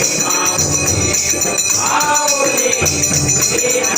I Aavoli, Aavoli, Aavoli, Aavoli,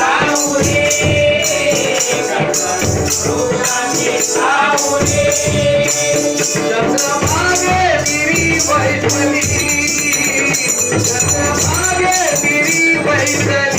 आय वैसी वेगवेगळे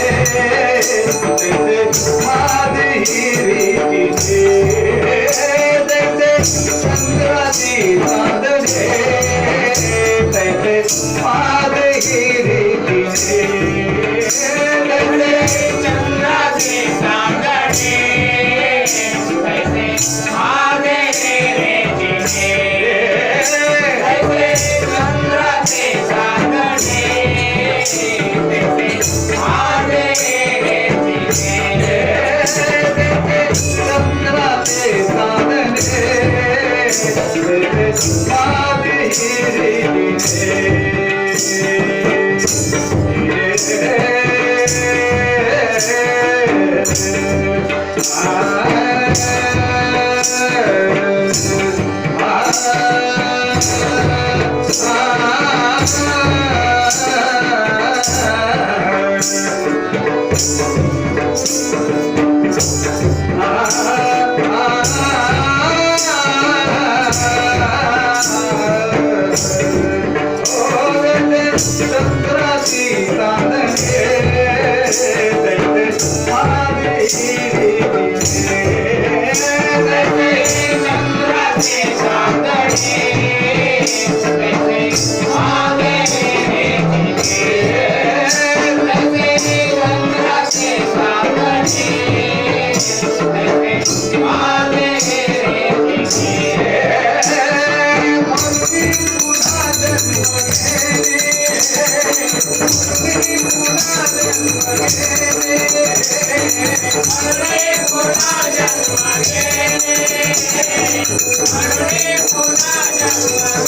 ಮಾದಿ Ah Saturday.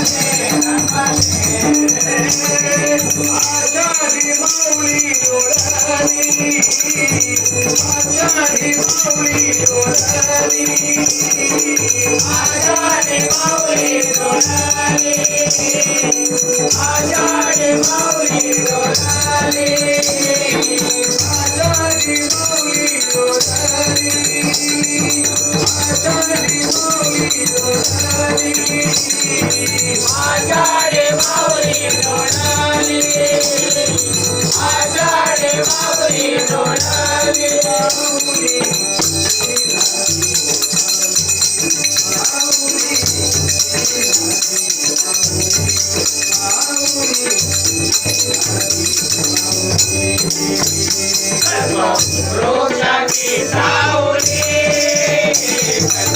आजारीोली आजारी आजार माऊरी आजार मारी गोष्ट आजारीोली मौरी दोस रोजा की सावली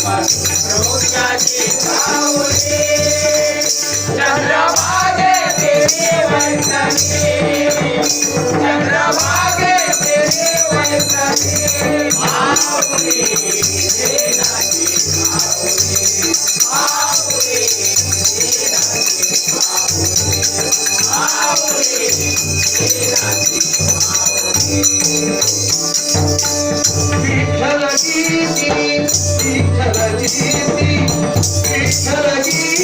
रोजा की Vitthal गीती Vitthal गीती Vitthal गीती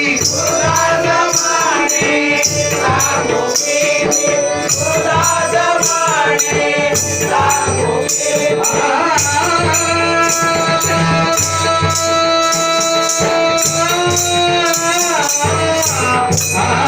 Thank you. Ah